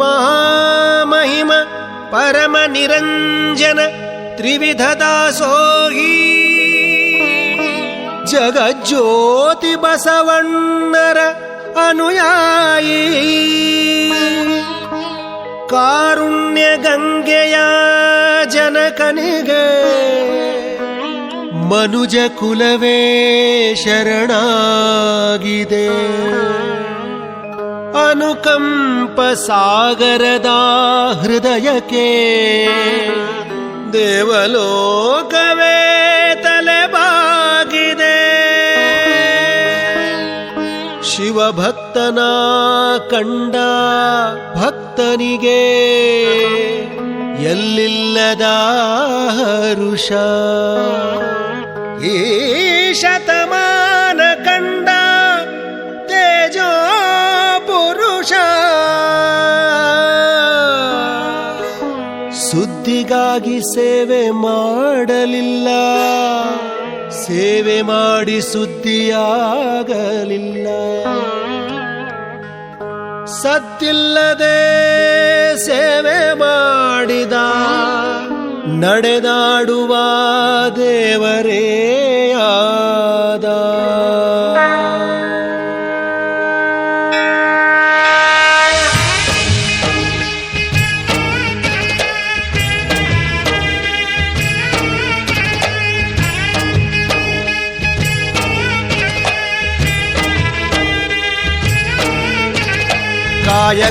ಮಹಾಮಹಿಮ ಪರಮ ನಿರಂಜನ ತ್ರಿವಿಧ ದಾಸೋಹಿ. ಜಗಜ್ಯೋತಿ ಬಸವಣ್ಣರ ಅನುಯಾಯಿ. ಕಾರುಣ್ಯ ಗಂಗೆಯ ಜನಕನಿಗೆ ಮನುಜ ಕುಲವೇ ಶರಣಾಗಿದೆ. ಅನುಕಂಪ ಸಾಗರದ ಹೃದಯಕ್ಕೆ ದೇವಲೋಕವೇ ತಲೆಬಾಗಿದೆ. ಶಿವಭಕ್ತನ ಕಂಡ ಭಕ್ತನಿಗೆ ಎಲ್ಲಿಲ್ಲದ ಋಷ ಈ ಶತಮಾನ ಸುದ್ದಿಗಾಗಿ ಸೇವೆ ಮಾಡಲಿಲ್ಲ. ಸೇವೆ ಮಾಡಿ ಸುದ್ದಿಯಾಗಲಿಲ್ಲ. ಸತ್ತಿಲ್ಲದೆ ಸೇವೆ ಮಾಡಿದ ನಡೆದಾಡುವ ದೇವರೇ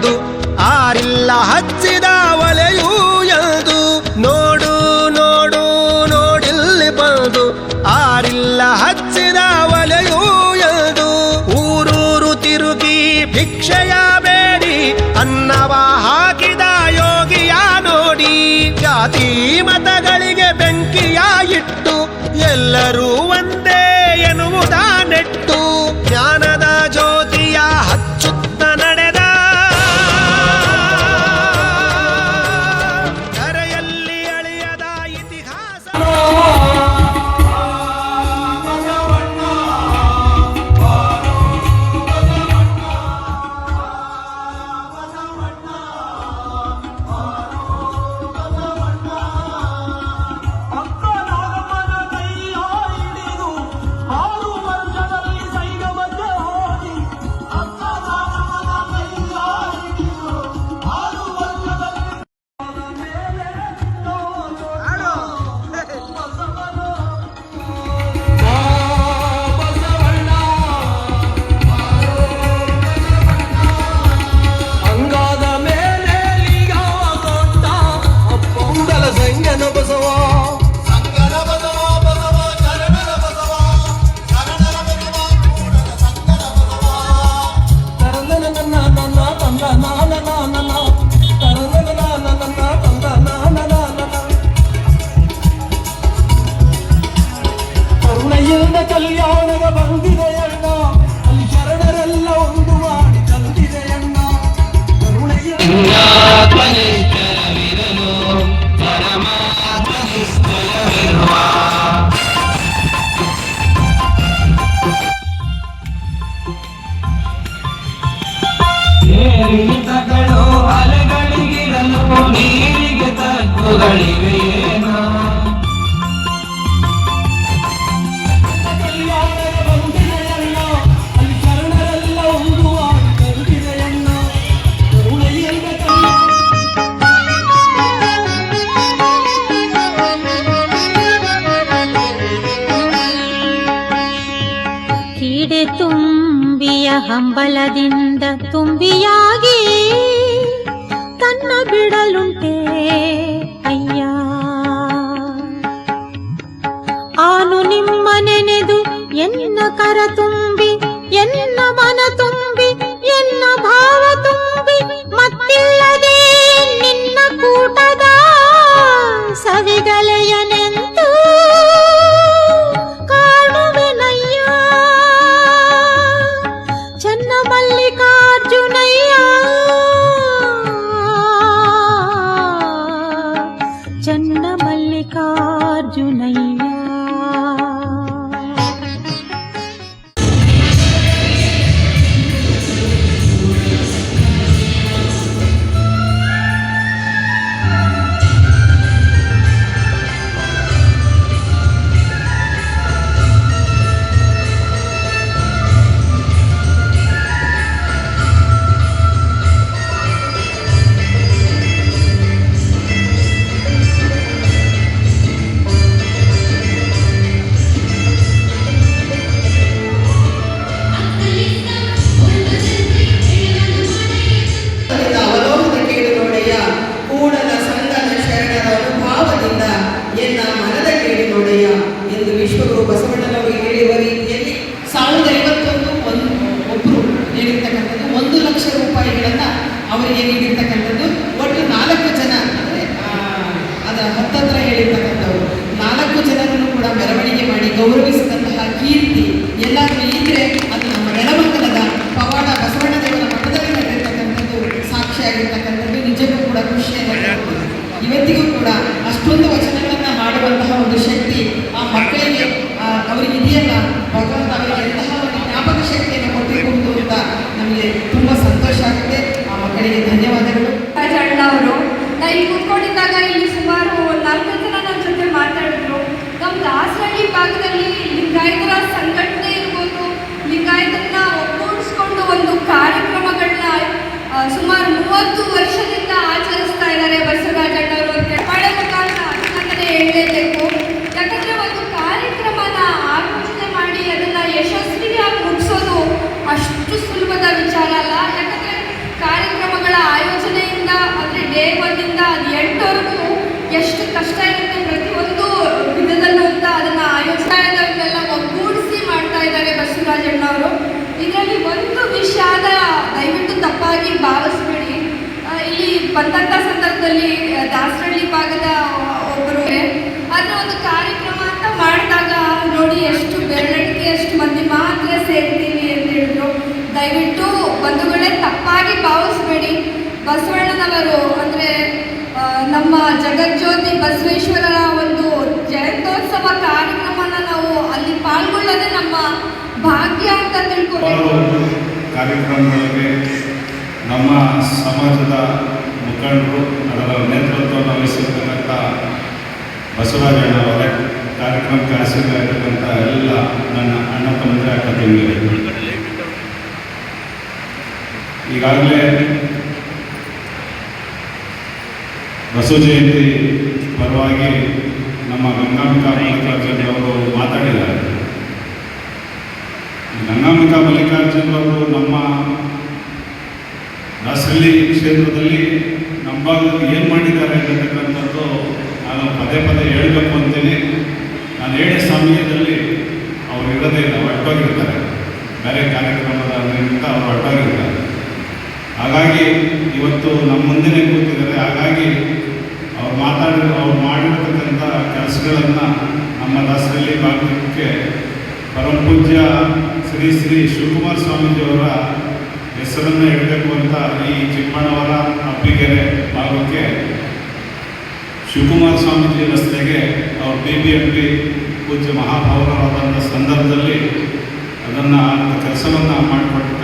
ಬಂದು ಆರಿಲ್ಲ ಹಚ್ಚಿದ ಒಲೆಯೂ ಎಂದು ನೋಡು ನೋಡು, ನೋಡಿಲ್ಲಿ ಬಂದು ಆರಿಲ್ಲ ಹಚ್ಚಿದ ಒಲೆಯೂ ಎಂದು ಊರೂರು ತಿರುಗಿ ಭಿಕ್ಷೆಯ ಬೇಡಿ, ಅನ್ನವ ಹಾಕಿದ ಯೋಗಿಯ ನೋಡಿ, ಜಾತಿ ಮತಗಳಿಗೆ ಬೆಂಕಿಯ ಎಲ್ಲರೂ ಇಲ್ಲದ ಕಲ್ಯಾಣದ ಬಂದಿದೆ ಅಣ್ಣ. ಅಲ್ಲಿ ಶರಣರೆಲ್ಲ ಒಂದು ಮಾಡಿ ತಂದಿದೆ ಅಲೆಗಳಿಗಿರಲು ನೀರಿಗೆ ತಕ್ಕುಗಳಿವೆ. ಹಂಬಲದಿಂದ ಅವರಿಗೆ ನೀಡಿರ್ತಕ್ಕಂಥದ್ದು ಒಟ್ಟು ನಾಲ್ಕು ಜನ, ಅಂದರೆ ಅದರ ಹತ್ತತ್ರ ಹೇಳಿರ್ತಕ್ಕಂಥವ್ರು ನಾಲ್ಕು ಜನರನ್ನು ಕೂಡ ಮೆರವಣಿಗೆ ಮಾಡಿ ಗೌರವಿಸಿದಂತಹ ಕೀರ್ತಿ ಎಲ್ಲಾದ್ರೂ ಇದ್ರೆ ಅದು ನಮ್ಮ ನೆಲಮಂಗಲದ ಪವಾಡ ಬಸವಣ್ಣದೇವರ ಮಠದಲ್ಲಿ ನಡೆದಿರ್ತಕ್ಕಂಥದ್ದು ಸಾಕ್ಷಿಯಾಗಿರ್ತಕ್ಕಂಥದ್ದು, ನಿಜಕ್ಕೂ ಕೂಡ ಕೊಡುತ್ತದೆ. ಇವತ್ತಿಗೂ ಕೂಡ ಅಷ್ಟೊಂದು ವಚನಗಳನ್ನು ಮಾಡುವಂತಹ ಒಂದು ಶಕ್ತಿ ಆ ಮಕ್ಕಳಿಗೆ ಆ, ಅವರಿಗೆ ಇದೆಯಲ್ಲ ಭಗವಂತ ಅವರಿಗೆ ಎಂತಹ ಒಂದು ಜ್ಞಾಪಕ ಶಕ್ತಿಯನ್ನು ಕೊಟ್ಟಿರುವುದು ಅಂತ ನಮಗೆ ತುಂಬಾ ಸಂತೋಷ ಆಗುತ್ತೆ ಆ ಮಕ್ಕಳಿಗೆ ಧನ್ಯವಾದಗಳು. ಅವರು. ನಾ ಇಲ್ಲಿ ಕೂತ್ಕೊಂಡಿದ್ದಾಗ ಇಲ್ಲಿ ಸುಮಾರು ಒಂದು ನಾಲ್ಕು ಜನ ನನ್ನ ಜೊತೆ ಮಾತಾಡಿದ್ರು ನಮ್ಮ ದಾಸರಳ್ಳಿ ಭಾಗದಲ್ಲಿ ಲಿಂಗಾಯತರ ಸಂಘಟನೆ ಇರ್ಬೋದು ಲಿಂಗಾಯತರನ್ನ ಒಗ್ಗೂಡಿಸ್ಕೊಂಡು ಒಂದು ಕಾರ್ಯಕ್ರಮಗಳನ್ನ ಆ, ಸುಮಾರು ಮೂವತ್ತು ವರ್ಷದಿಂದ ಆಚರಿಸ್ತಾ ಇದ್ದಾರೆ ಬಸವರಾಜಣ್ಣವರು ಅಂತ ಮಳೆ ಮುಖಾಂತರ ಅಭಿನಂದನೆ ಹೇಳಲೇಬೇಕು ಯಾಕಂದ್ರೆ ಒಂದು ಕಾರ್ಯಕ್ರಮನ ಆಲೋಚನೆ ಮಾಡಿ ಅದನ್ನ ಯಶಸ್ವಿಯಾಗಿ ಮುಗಿಸೋದು ಅಷ್ಟು ಸುಲಭದ ವಿಚಾರ ಅಲ್ಲ ಯಾಕಂದ್ರೆ ಕಾರ್ಯಕ್ರಮಗಳ ಆಯೋಜನೆಯಿಂದ ಅಂದರೆ ಡೇ ಒನ್ನಿಂದ ಅದು ಎಂಟವರೆಗೂ ಎಷ್ಟು ಕಷ್ಟ ಇರುತ್ತೆ ಪ್ರತಿಯೊಂದು ವಿಧದಲ್ಲೂ ಅಂತ ಅದನ್ನು ಆಯೋಜನೆಲ್ಲ ಒಗ್ಗೂಡಿಸಿ ಮಾಡ್ತಾ ಇದ್ದಾರೆ ಬಸವರಾಜಣ್ಣವರು ಇದರಲ್ಲಿ ಒಂದು ವಿಷಾದ ತಪ್ಪಾಗಿ ಭಾವಿಸ್ಬೇಡಿ. ಇಲ್ಲಿ ಬಂದಂಥ ಸಂದರ್ಭದಲ್ಲಿ ದಾಸರಳ್ಳಿ ಭಾಗದ ಒಬ್ಬರು ಆದರೆ ಒಂದು ಕಾರ್ಯಕ್ರಮ ಅಂತ ಮಾಡಿದಾಗ ನೋಡಿ ಎಷ್ಟು ಬೆರಳಿಗೆ ಎಷ್ಟು ಮಂದಿ ಮಾತ್ರ ಸೇರ್ತೀವಿ ಅಂತ ಹೇಳಿದ್ರು. ದಯವಿಟ್ಟು ಬಂಧುಗಳೇ ತಪ್ಪಾಗಿ ಭಾವಿಸ್ಬೇಡಿ. ಬಸವಣ್ಣನವರು ಅಂದರೆ ನಮ್ಮ ಜಗಜ್ಯೋತಿ ಬಸವೇಶ್ವರರ ಒಂದು ಜಯಂತೋತ್ಸವ ಕಾರ್ಯಕ್ರಮನ ನಾವು ಅಲ್ಲಿ ಪಾಲ್ಗೊಳ್ಳೋದೇ ನಮ್ಮ ಭಾಗ್ಯ ಅಂತ ತಿಳ್ಕೊಬೇಕು. ಕಾರ್ಯಕ್ರಮಗಳಿಗೆ ನಮ್ಮ ಸಮಾಜದ ಮುಖಂಡರು, ಅದರ ನೇತೃತ್ವವನ್ನು ವಹಿಸಿರ್ತಕ್ಕಂಥ ಬಸವರಾಜಣ್ಣವರೇ ಕಾರ್ಯಕ್ರಮಕ್ಕೆ ಹಾಜರಾಗಿರ್ತಕ್ಕಂಥ ಎಲ್ಲ ನನ್ನ ಅಣ್ಣ ತಮ್ಮಂದಿರ ತಂಗಿಯರು ಈಗಾಗಲೇ ಬಸವ ಜಯಂತಿ ಪರವಾಗಿ ನಮ್ಮ ಗಂಗಾಂಬಿಕಾ ಮಲ್ಲಿಕಾರ್ಜುನ್ ಅವರು ಮಾತಾಡಿದ್ದಾರೆ. ಗಂಗಾಂಬಿಕಾ ಮಲ್ಲಿಕಾರ್ಜುನ್ ಅವರು ನಮ್ಮ ದಾಸಹಳ್ಳಿ ಕ್ಷೇತ್ರದಲ್ಲಿ ನಮ್ಮ ಭಾಗದಲ್ಲಿ ಏನು ಮಾಡಿದ್ದಾರೆ ಅಂತಕ್ಕಂಥದ್ದು ನಾನು ಪದೇ ಪದೇ ಹೇಳಬೇಕು ಅಂತೀನಿ. ನಾನು ಹೇಳಿದ ಸಮಯದಲ್ಲಿ ಅವರು ಇರೋದೇ ಇಲ್ಲ ಹೊರಟೋಗಿರ್ತಾರೆ ಬೇರೆ ಕಾರ್ಯಕ್ರಮದ ನಿಮಿತ್ತ ಅವರು ಹೊರಟೋಗಿರ್ತಾರೆ ಹಾಗಾಗಿ ಇವತ್ತು ನಮ್ಮ ಮುಂದೆನೇ ಕೂತಿದ್ದಾರೆ. ಹಾಗಾಗಿ ಅವ್ರು ಮಾತಾಡಿ, ಅವ್ರು ಮಾಡಿರ್ತಕ್ಕಂಥ ಕೆಲಸಗಳನ್ನು ನಮ್ಮ ದಾಸರಲ್ಲಿ ಭಾಗಕ್ಕೆ ಪರಮ ಪೂಜ್ಯ ಶ್ರೀ ಶ್ರೀ ಶಿವಕುಮಾರ ಸ್ವಾಮೀಜಿಯವರ ಹೆಸರನ್ನು ಹೇಳಬೇಕು ಅಂತ ಈ ಚಿಕ್ಕಣ್ಣವರ ಅಬ್ಬಿಗೆರೆ ಭಾಗಕ್ಕೆ ಶಿವಕುಮಾರ ಸ್ವಾಮೀಜಿ ರಸ್ತೆಗೆ ಅವ್ರ ಬಿ ಬಿ ಎಂ ಪಿ ಪೂಜ್ಯ ಮಹಾಭಾವರಾದಂಥ ಸಂದರ್ಭದಲ್ಲಿ ಅದನ್ನು ಕೆಲಸವನ್ನು ಮಾಡಿಕೊಟ್ಟಿರ್ತಕ್ಕಂಥದ್ದು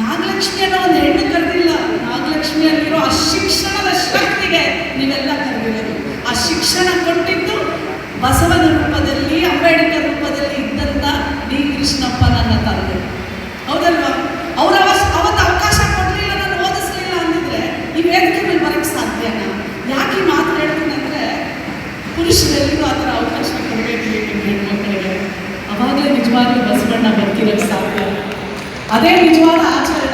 ನಾಗಲಕ್ಷ್ಮಿ ಅನ್ನೋ ಒಂದು ಹೆಣ್ಣು ಕರೆದಿಲ್ಲ. ನಾಗಲಕ್ಷ್ಮಿಯಲ್ಲಿರೋ ಆ ಶಿಕ್ಷಣದ ಶಕ್ತಿಗೆ ನೀವೆಲ್ಲ ಕರೆದಿರೋದು. ಆ ಶಿಕ್ಷಣ ಕೊಟ್ಟಿದ್ದು ಬಸವನ ರೂಪದಲ್ಲಿ, ಅಂಬೇಡ್ಕರ್ ರೂಪದಲ್ಲಿ ಇದ್ದಂಥ ಡಿ. ಕೃಷ್ಣಪ್ಪ ನನ್ನ ತಂದೆ. ಹೌದಲ್ವಾ? ಅವರ ಅವತ್ತು ಅವಕಾಶ ಕೊಡಲಿಲ್ಲ, ನಾನು ಓದಿಸ್ಲಿಲ್ಲ ಅಂದಿದ್ರೆ ಈ ವೇದಿಕೆ ಮೇಲೆ ಬರಕ್ಕೆ ಸಾಧ್ಯನಾ ಯಾಕೆ ಮಾತು ಹೇಳ್ತೀನಿ ಅಂದರೆ ಪುರುಷರೆಲ್ಲರೂ ಆ ಥರ ಅವಕಾಶ ಕೊಡಬೇಕು ಹೆಣ್ಮಕ್ಳಿಗೆ ಅವಾಗಲೇ ನಿಜವಾಗ್ಲೂ ಬಸವಣ್ಣ ಬರ್ತಿರೋ ಸಾಧ್ಯ ಅದೇ ನಿಜವಾದ ಆಚರಣೆ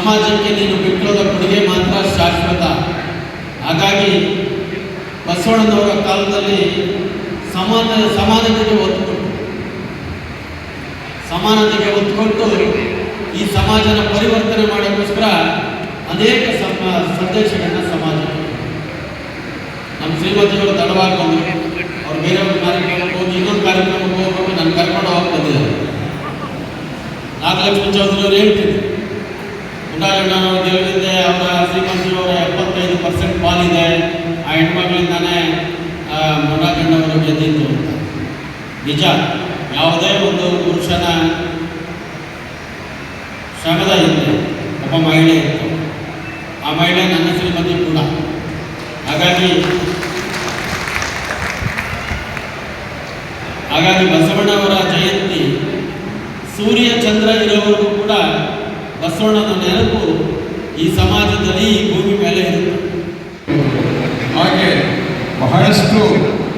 ಸಮಾಜಕ್ಕೆ ನೀನು ಬಿಟ್ಟಿರೋದ ಕೊಡುಗೆ ಮಾತ್ರ ಶಾಶ್ವತ. ಹಾಗಾಗಿ ಬಸವಣ್ಣನವರ ಕಾಲದಲ್ಲಿ ಸಮಾನ, ಸಮಾನತೆಗೆ ಒತ್ತು ಸಮಾನತೆಗೆ ಒತ್ತು ಕೊಟ್ಟು ಈ ಸಮಾಜನ ಪರಿವರ್ತನೆ ಮಾಡೋಕ್ಕೋಸ್ಕರ ಅನೇಕ ಸಂದೇಶಗಳನ್ನ ಸಮಾಜ ನಮ್ಮ ಶ್ರೀಮತಿಯವರು ತಡವಾಗಿ ಅವ್ರು ಬೇರೆ ಒಂದು ಕಾರ್ಯಕ್ರಮಕ್ಕೆ ಹೋಗಿ, ಇನ್ನೊಂದು ಕಾರ್ಯಕ್ರಮಕ್ಕೆ ಹೋಗ್ಬೇಕು ನಾನು ಕರ್ಕೊಂಡು ಹೋಗಿ ನಾಗಲಕ್ಷ್ಮಿ ಚೌಧರಿ ಅವರು ಹೇಳ್ತಿದ್ರು ನಾವು ದೇವರಿಂದ ಅವರ ಶ್ರೀಮತಿಯವರ ಎಪ್ಪತ್ತೈದು ಪರ್ಸೆಂಟ್ ಪಾಲಿದೆ ಆ ಹೆಣ್ಮಗಳಿಂದಾನೇ ಮುನ್ನಗಣ್ಣವರು ಗೆದ್ದಿದ್ದು ಅಂತ. ನಿಜ, ಯಾವುದೇ ಒಂದು ಪುರುಷನ ಶ್ರಮದ ಹಿಂದೆ ಒಬ್ಬ ಮಹಿಳೆ ಇರ್ತಾರೆ ಆ ಮಹಿಳೆ ನನ್ನ ಶ್ರೀಮತಿ ಕೂಡ ಹಾಗಾಗಿ ಹಾಗಾಗಿ ಬಸವಣ್ಣವರ ಜಯಂತಿ ಸೂರ್ಯ ಚಂದ್ರ ಇರೋವರೆಗೂ ಕೂಡ ಬಸವಣ್ಣನ ನೆನಪು ಈ ಸಮಾಜದಲ್ಲಿ ಈ ಭೂಮಿ ಮೇಲೆ ಇರುತ್ತೆ ಹಾಗೆ ಬಹಳಷ್ಟು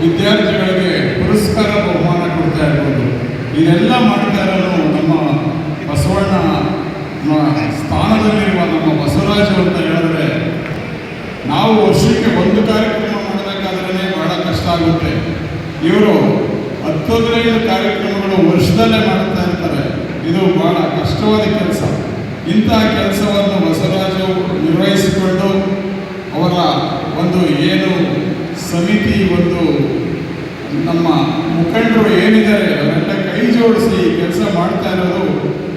ವಿದ್ಯಾರ್ಥಿಗಳಿಗೆ ಪುರಸ್ಕಾರ ಬಹುಮಾನ ಕೊಡ್ತಾ ಇರ್ಬೋದು ಇದೆಲ್ಲ ಮಾಡ್ತಾ ಇರೋದು ನಮ್ಮ ಬಸವಣ್ಣ ಸ್ಥಾನದಲ್ಲಿರುವ ನಮ್ಮ ಬಸವರಾಜು ಅಂತ ಹೇಳಿದ್ರೆ, ನಾವು ವರ್ಷಕ್ಕೆ ಒಂದು ಕಾರ್ಯಕ್ರಮ ಮಾಡಬೇಕಾದ್ರೆ ಬಹಳ ಕಷ್ಟ ಆಗುತ್ತೆ. ಇವರು ಹತ್ತೊಂದನೇ ಕಾರ್ಯಕ್ರಮಗಳು ವರ್ಷದಲ್ಲೇ ಮಾಡ್ತಾ ಇರ್ತಾರೆ. ಇದು ಬಹಳ ಕಷ್ಟವಾದ ಕೆಲಸ. ಇಂತಹ ಕೆಲಸವನ್ನು ಬಸವರಾಜು ನಿರ್ವಹಿಸಿಕೊಂಡು ಅವರ ಒಂದು ಏನು ಸಮಿತಿ, ಒಂದು ನಮ್ಮ ಮುಖಂಡರು ಏನಿದ್ದಾರೆ ಕೈ ಜೋಡಿಸಿ ಕೆಲಸ ಮಾಡ್ತಾ ಇರೋದು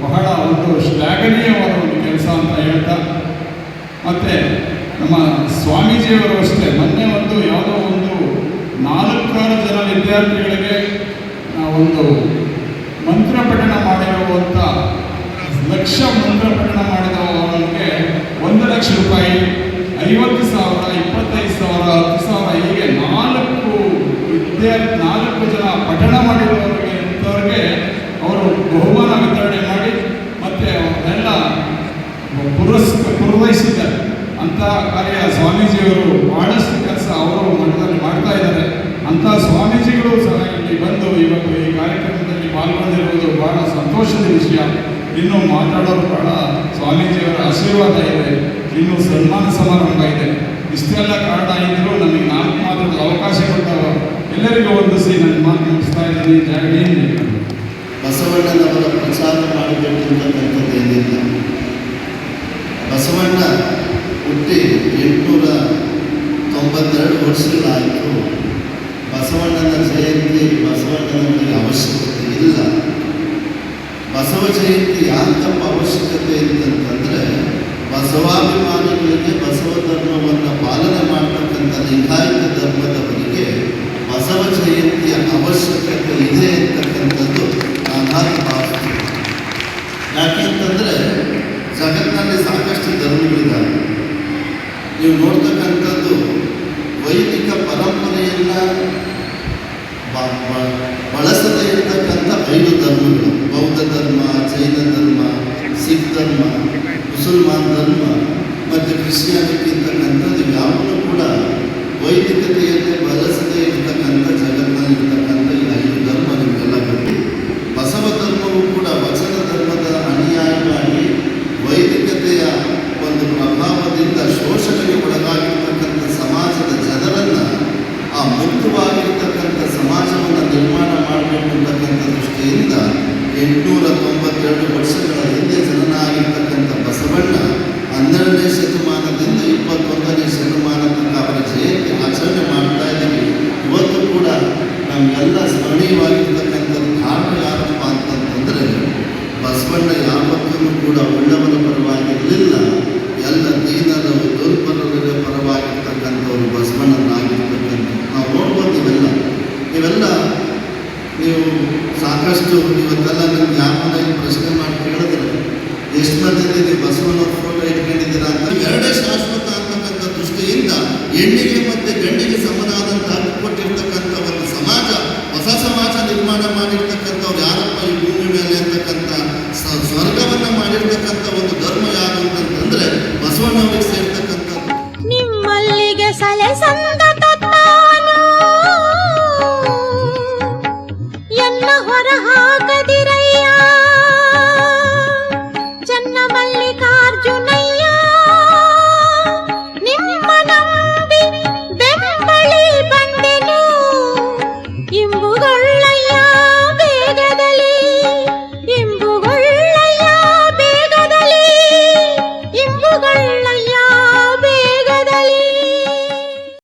ಬಹಳ ಒಂದು ಶ್ಲಾಘನೀಯವಾದ ಒಂದು ಕೆಲಸ ಅಂತ ಹೇಳ್ತಾ, ಮತ್ತೆ ನಮ್ಮ ಸ್ವಾಮೀಜಿಯವರು ಅಷ್ಟೇ, ಮೊನ್ನೆ ಒಂದು ಯಾವುದೋ ಒಂದು ನಾಲ್ಕಾರು ಜನ ವಿದ್ಯಾರ್ಥಿಗಳಿಗೆ ಒಂದು ಮಂತ್ರ ಪಠಣ ಮಾಡಿರುವಂಥ ಲಕ್ಷ ಮಂತ್ರ ಪಠಣ ಮಾಡಿದವರಿಗೆ ಒಂದು ಲಕ್ಷ ರೂಪಾಯಿ, ಐವತ್ತು ಸಾವಿರ, ಇಪ್ಪತ್ತೈದು ಸಾವಿರ, ಹತ್ತು ಸಾವಿರ, ಹೀಗೆ ನಾಲ್ಕು ವಿದ್ಯಾರ್ಥಿ ನಾಲ್ಕು ಜನ ಬಹುಮಾನ ವಿತರಣೆ ಮಾಡಿ ಮತ್ತು ಅವರನ್ನೆಲ್ಲ ಪುರಸ್ ಪೂರ್ವಹಿಸಿದ್ದಾರೆ ಅಂತ ಕಾರ್ಯ ಸ್ವಾಮೀಜಿಯವರು ಬಹಳಷ್ಟು ಕೆಲಸ ಅವರು ಮಠದಲ್ಲಿ ಮಾಡ್ತಾ ಇದ್ದಾರೆ. ಅಂಥ ಸ್ವಾಮೀಜಿಗಳು ಸಹ ಇಲ್ಲಿ ಬಂದು ಇವತ್ತು ಈ ಕಾರ್ಯಕ್ರಮದಲ್ಲಿ ಪಾಲ್ಗೊಂಡಿರುವುದು ಬಹಳ ಸಂತೋಷದ ವಿಷಯ. ಇನ್ನೂ ಮಾತಾಡೋರು ಬಹಳ ಸ್ವಾಮೀಜಿಯವರ ಆಶೀರ್ವಾದ ಇದೆ. ಇನ್ನೂ ಸನ್ಮಾನ ಸಮಾರಂಭ ಇದೆ. ಇಷ್ಟೆಲ್ಲ ಕಾರಣ ಇದ್ದರೂ ನಮಗೆ ನಾಲ್ಕು ಮಾತಾಡಲು ಅವಕಾಶ ಕೊಟ್ಟವರು. ಎಲ್ಲರಿಗೂ ಒಂದಿಸಿ ನನ್ನ ಮಾತು ಮುಗಿಸ್ತಾ ಇದ್ದೀನಿ. ಜಯ ಬಸವಣ್ಣನವರ ಪ್ರಚಾರ ಮಾಡಬೇಕು ಏನಿಲ್ಲ ಬಸವಣ್ಣ ಹುಟ್ಟಿ ಎಂಟುನೂರ ತೊಂಬತ್ತೆರಡು ವರ್ಷಗಳಾಯಿತು. ಬಸವಣ್ಣನ ಜಯಂತಿ ಬಸವಣ್ಣನವರಿಗೆ ಅವಶ್ಯಕತೆ ಇಲ್ಲ. ಬಸವ ಜಯಂತಿ ಯಾಕಪ್ಪ ಅವಶ್ಯಕತೆ ಅಂತಂತಂದರೆ ಬಸವಾಭಿಮಾನಿಗಳಿಗೆ ಬಸವ ಧರ್ಮವನ್ನು ಪಾಲನೆ ಮಾಡ್ತಕ್ಕಂಥ ಲಿಂಗಾಯತ ಧರ್ಮದವರಿಗೆ ಬಸವ ಜಯಂತಿಯ ಅವಶ್ಯಕತೆ ಇದೆ ಅಂತಕ್ಕಂಥದ್ದು ನಾನು ಯಾಕೆ ಅಂತಂದರೆ ಜಗತ್ತಿನಲ್ಲಿ ಸಾಕಷ್ಟು ಧರ್ಮಗಳಿದ್ದಾವೆ. ನೀವು ನೋಡ್ತಕ್ಕಂಥದ್ದು ವೈದಿಕ ಪರಂಪರೆಯನ್ನು ಬಳಸದೇ ಇರತಕ್ಕಂಥ ಐದು ಧರ್ಮಗಳು. ಬೌದ್ಧ ಧರ್ಮ, ಜೈನ ಧರ್ಮ, ಸಿಖ್ ಧರ್ಮ, ಮುಸಲ್ಮಾನ್ ಧರ್ಮ, ಮತ್ತು ಕ್ರಿಶ್ಚಿಯಾನಿಟಿ ಇರ್ತಕ್ಕಂಥದ್ದು ಯಾವನ್ನೂ ಕೂಡ ವೈದಿಕತೆಯನ್ನು ಬಳಸದೇ ಇರತಕ್ಕಂಥ ಜಗತ್ತಿನಲ್ಲಿ ಇರ್ತಕ್ಕಂಥ ಈ ಐದು ಧರ್ಮ ನಿಮಗೆಲ್ಲ ಗೊತ್ತು ಬಸವ ಧರ್ಮವು ಕೂಡ ವಚನ ಧರ್ಮದ ಅನುಯಾಯಿಯಾಗಿ ವೈದಿಕತೆಯ ಒಂದು ಪ್ರಭಾವದಿಂದ ಶೋಷಣೆಗೆ ಒಳಗಾಗಿರ್ತಕ್ಕಂಥ ಸಮಾಜದ ಜನರನ್ನು ಆ ಮುಕ್ತವಾಗಿರ್ತಕ್ಕಂಥ ಸಮಾಜವನ್ನು ನಿರ್ಮಾಣ ಮಾಡಬೇಕು ಅಂತಕ್ಕಂಥ ದೃಷ್ಟಿಯಿಂದ ಎಂಟುನೂರ ತೊಂಬತ್ತೆರಡು ವರ್ಷಗಳ ಹಿಂದೆ ಜನನಾಗಿರ್ತಕ್ಕಂಥ ಬಸವಣ್ಣ ಹನ್ನೆರಡನೇ ಶತಮಾನದಿಂದ ಇಪ್ಪತ್ತೊಂದನೇ ಶತಮಾನ ತನಕ ಅವರ ಜಯಂತಿ ಆಚರಣೆ ಮಾಡ್ತಾ ಇದ್ದೀವಿ ಇವತ್ತು ಕೂಡ ಸ್ಮರಣೀಯವಾಗಿರ್ತಕ್ಕಂಥದ್ದು ಕಾರಣ ಯಾರಪ್ಪ ಅಂತಂತಂದರೆ ಬಸವಣ್ಣ ಯಾವತ್ತೂ ಕೂಡ ಉಳ್ಳವರ ಪರವಾಗಿರಲಿಲ್ಲ. ಎಲ್ಲ ದೀನರ ದುರ್ಬಲರ ಪರವಾಗಿರ್ತಕ್ಕಂಥವ್ರು ಬಸವಣ್ಣನಾಗಿರ್ತಕ್ಕಂಥ ನಾವು ನೋಡ್ಬೋದು ಇವೆಲ್ಲ ನೀವೆಲ್ಲ ನೀವು ಸಾಕಷ್ಟು ಇವತ್ತೆಲ್ಲ ನಿಮ್ಗೆ ಯಾವ ಪ್ರಶ್ನೆ ಮಾಡಿ ಕೇಳಿದ್ರೆ ಎಷ್ಟು ಮಂದಿ ನೀವು